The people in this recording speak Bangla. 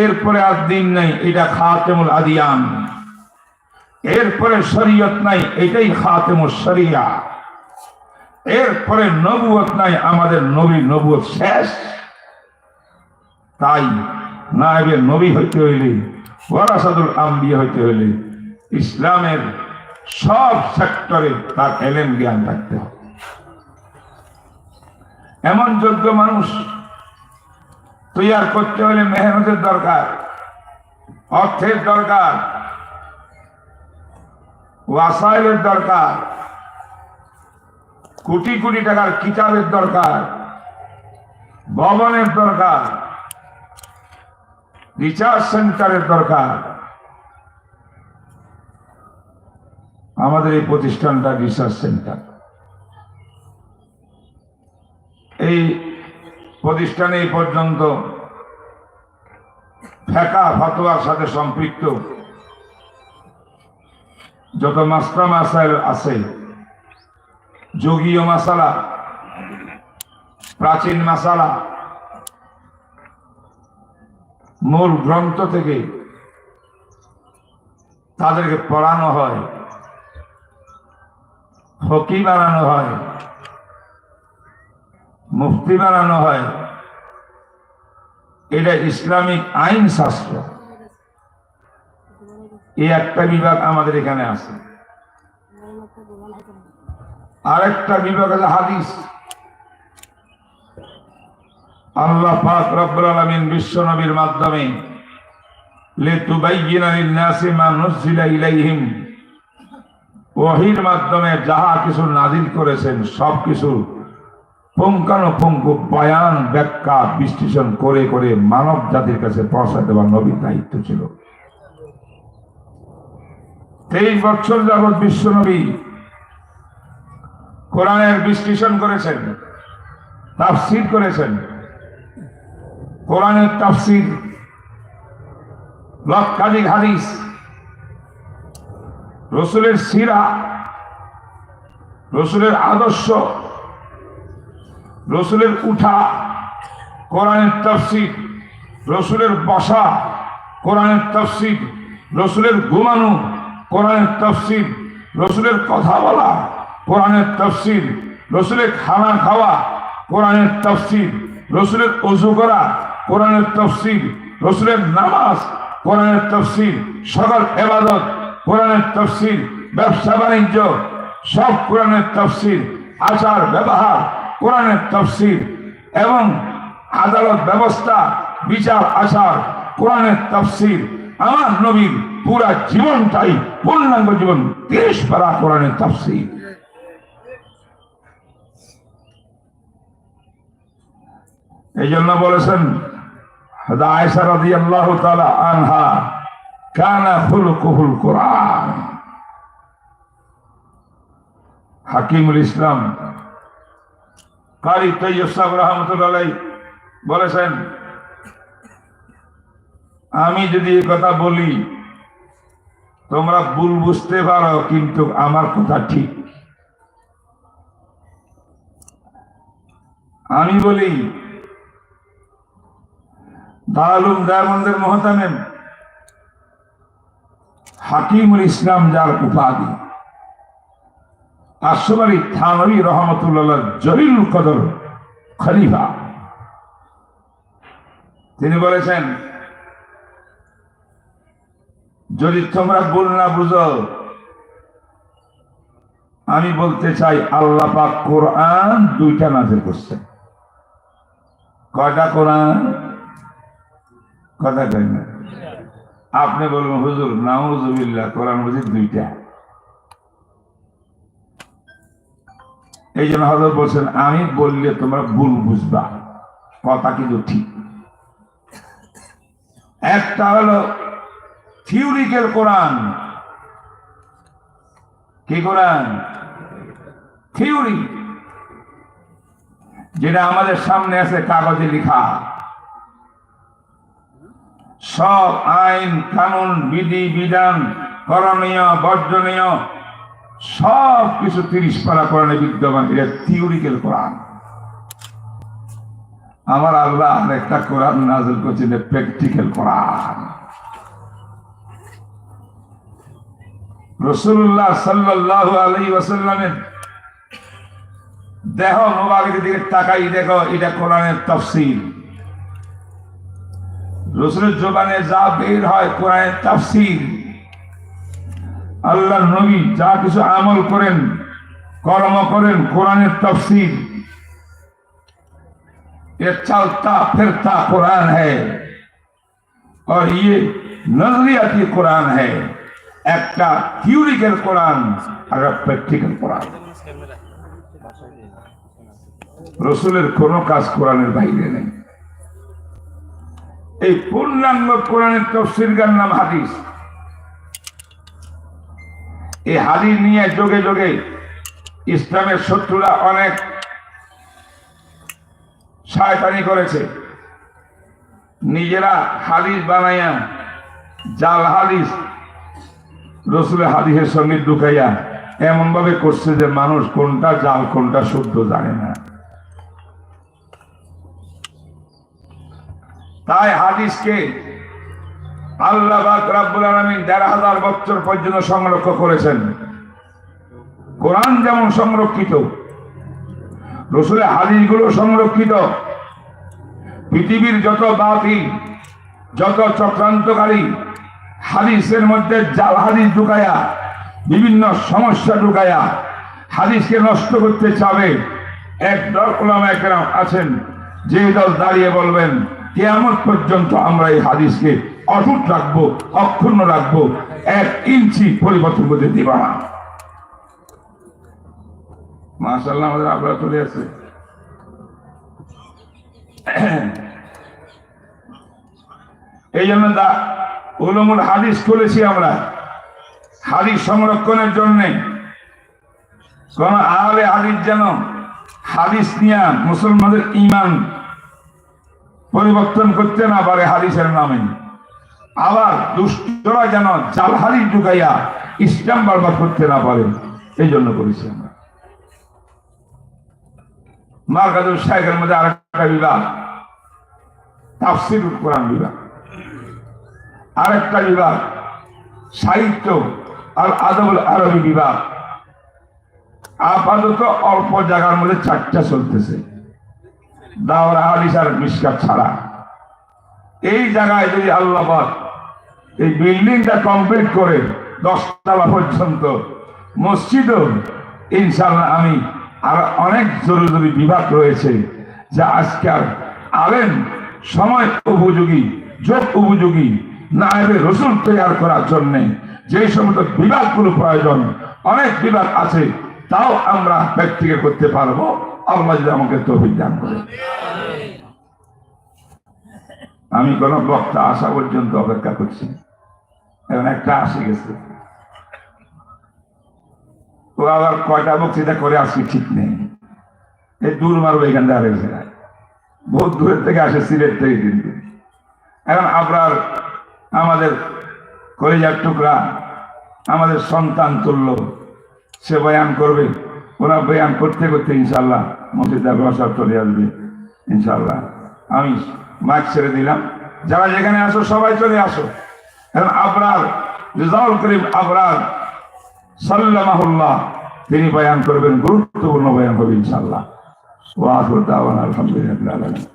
এরপরে আর দিন নাই, এটা খাতেমুল আদিয়ান। এরপরে শরীয়ত নাই, এটাই খাতেমুল শরিয়া। এরপরে নবুয়ত নাই, আমাদের নবী নবুয়ত শেষ। তাই না নায়েবের নবী হইতে হইলে ওয়ারাসাদুল আম্বিয়া হইতে হইলে, ইসলামের সব সেক্টরে তার এলেন জ্ঞান থাকতে হবে। এমন যোগ্য মানুষ তৈয়ার করতে হলে মেহনতের দরকার, অর্থের দরকার, ওয়াসাইলের দরকার, কোটি কোটি টাকার কিতাবের দরকার, ভবনের দরকার রিসার্চ সেন্টারের দরকার। আমাদের এই প্রতিষ্ঠানটা রিসার্চ সেন্টার। এই প্রতিষ্ঠানে এই পর্যন্ত ফেকা ফতোয়ার সাথে সম্পৃক্ত। যত মাস্টার মাসাইল আছে, যোগীয় মাসালা, প্রাচীন মাসালা, মূল গ্রন্থ থেকে তাদেরকে পড়ানো হয়, ফকি বানানো হয়, মুফতি বানানো হয় এটা ইসলামিক আইন শাস্ত্র। এই একটা বিভাগ আমাদের এখানে আছে। আরেকটা বিভাগ আছে হাদিস। আল্লাহ পাক রব্বুল আলামিন বিশ্ব নবীর মাধ্যমে ইলাইহিম। মাধ্যমে যাহা কিছু নাজিল করেছেন সব কিছু পুঙ্খানুপুঙ্খ বয়ান ব্যাখ্যা বিশ্লেষণ করে করে মানব জাতির কাছে পৌঁছাতে দেওয়ার নবীর দায়িত্ব ছিল। তেইশ বছর যাবৎ বিশ্ব নবী কোরআনের বিশ্লেষণ করেছেন, তাফসির করেছেন। কোরআনের তাফসির, লক্ষাধিক হাদিস, রসুলের সিরা, রসুলের আদর্শ রসুলের উঠা, কোরআনের তফসির, রসুলের বসা, কোরআনের তফসির, রসুলের ঘুমানো, কোরআনের তফসির, রসুলের কথা বলা, কোরআনের তফসির, রসুলের খানা খাওয়া, কোরআনের তফসির, রসুলের অজু করা, কোরআনের তফসির, রসুলের নামাজ, কোরআনের তফসির, সকল এবাদত, কোরআনের তফসির, ব্যবসা বাণিজ্য, সব কোরআনের তফসির, আচার, ব্যবহার কোরআনের তফসির এবং আদালত ব্যবস্থা, বিচার আচার কোরআনের তফসির। আমার নবীর পুরা জীবনটাই পূর্ণাঙ্গ জীবন, তিরিশ পারা কোরআনের তফসির। এই জন্য বলেছেন হাকিমুল ইসলাম কারি বলেছেন, আমি যদি এই কথা বলি, তোমরা ভুল বুঝতে পারো, কিন্তু আমার কথা ঠিক। আমি বলি, দারুল দায়ামন্দের মহতামেম হাকিমুল ইসলাম যার উপাধি। আশবারি থানবী রহমতুল্লাহ জলিল কদর খলিফা। তিনি বলেছেন, যদি তোমরা ভুল না বুঝো, আমি বলতে চাই, আল্লাহ পাক কোরআন দুইটা নাজের করছেন। কয়টা কোরআন? কথা কয় না। আপনি বলবেন, হুজুর, নাউজুবিল্লাহ, কোরআন মজিদ দুইটা। এই জন্য হজরত বলছেন, আমি বললে তোমরা ভুল বুঝবা। কথা কিন্তু ঠিক। একটা হলো থিওরিক্যাল কোরআন। কি কোরআন? থিওরি। যেটা আমাদের সামনে আছে, কাগজে লেখা। সব আইন, কানুন, বিধি, বিধান, করণীয়, বর্জনীয় সব কিছু তিরিশ পারা কোরআনে বিদ্যমান, এটা থিওরিক্যাল কোরআন। আমার আল্লাহ আরেকটা কোরআন নাজিল করছেন প্র্যাকটিক্যাল কোরআন। রসুল্লাহ সাল্লাহ আলাই ওয়াসাল্লামের দেহ মোবারকের দিকে তাকাই, দেখো, এটা কোরআনের তফসিল রসুলের জোবানে যা বের হয় কোরআনের তাফসির। আল্লাহ নবী যা কিছু আমল করেন কর্ম করেন কোরআনের তফসির ये चलता फिरता कुरान है और ये नजरियाती कुरान है একটা থিওরিক্যাল কোরআন আর প্র্যাকটিক্যাল কোরআন রসুলের কোনো কাজ কোরআনের বাইরে নেই এই পূর্ণাঙ্গ কোরআনের তফসিরগার নাম হাদিস এই হাদিস নিয়ে যোগে যোগে ইসলামের শত্রুরা অনেক শয়তানি করেছে। নিজেরা হাদিস বানাইয়া, জাল হাদিস, রসুলের হাদিসের সঙ্গে ঢুকাইয়া এমন ভাবে করছে যে মানুষ কোনটা জাল, কোনটা শুদ্ধ জানে না। তাই হাদিসকে আল্লাহ রাব্বুল আলামিন দেড় হাজার বছর পর্যন্ত সংরক্ষণ করেছেন। কোরআন যেমন সংরক্ষিত, রসুলের হাদিসগুলো সংরক্ষিত, পৃথিবীর যত বাতি যত চক্রান্তকারী হাদিসের মধ্যে জাল হাদিস ঢুকায়া, বিভিন্ন সমস্যা ঢুকায়া হাদিসকে নষ্ট করতে চাবে, এক দল একরাম আছেন, যে দল দাঁড়িয়ে বলবেন, কেয়ামত পর্যন্ত আমরা এই হাদিসকে অটুট রাখব, অক্ষুণ্ণ রাখব, এক ইঞ্চি পরিবর্তন করতে দিব। না মাশাল্লাহ আমাদের আপনারা চলে আসছে। এই জন্য দা, উলুমুল হাদিস খুলেছি আমরা। হাদিস সংরক্ষণের জন্যে। কোন আহলে হাদিস যেন হাদিস নিয়া মুসলমানদের ইমান পরিবর্তন করতে না পারে হাদিসের নামে। আবার দুষ্টরা যেন জাল হাদিস ঢুকাইয়া ইসলাম বারবার করতে না পারে, এই জন্য করেছি আমরা। মার্কাজুল শাহের মধ্যে আরেকটা বিভাগ তাফসির কোরআন বিভাগ। আরেকটা বিভাগ, সাহিত্য আর আদবুল আরবি বিভাগ। আপাতত অল্প জায়গার মধ্যে চারটা চলতেছে। দাওরা হাদিস আর মিসকাত ছাড়া। এই জায়গায় যদি আল্লাহবাদ এই বিল্ডিংটা কমপ্লিট করে দশতলা পর্যন্ত। মসজিদও ইনশাল্লাহ আমি আর অনেক জরুরি বিভাগ রয়েছে যা আজকাল আলেন সময় উপযোগী, যোগ উপযোগী না নায়েবে রসুল তৈরি করার জন্য যে সমস্ত বিভাগগুলো প্রয়োজন, অনেক বিভাগ আছে, তাও আমরা ব্যক্তিকে করতে পারব। আল্লাহ যদি আমাকে তৌফিক দান করে। আমি কোন বক্তা আসা পর্যন্ত অপেক্ষা করছি। এখন একটা আসে গেছে। ও আবার কয়টা বক্তৃতা করে আসি ঠিক নেই। এই দূর মারবো এখান থেকে আরেক জায়গায়। দূরের থেকে আসে, সিলেট থেকে কিন্তু এখন আপনার, আমাদের কলেজার টুকরা, আমাদের সন্তান তুল্য, সে বয়ান করবে। ওরা বয়ান করতে করতে ইনশাল্লাহ মসজিদের বসা চলে আসবে। ইনশাল্লাহ আমি মাইক ছেড়ে দিলাম। যারা যেখানে আসো সবাই চলে আসো। এখন আবরার, রেজাউল করিম আবরার, সাল্লামাহুল্লাহ, তিনি বয়ান করবেন, গুরুত্বপূর্ণ বয়ান হবে ইনশাল্লাহ আলহামদুলিল্লাহ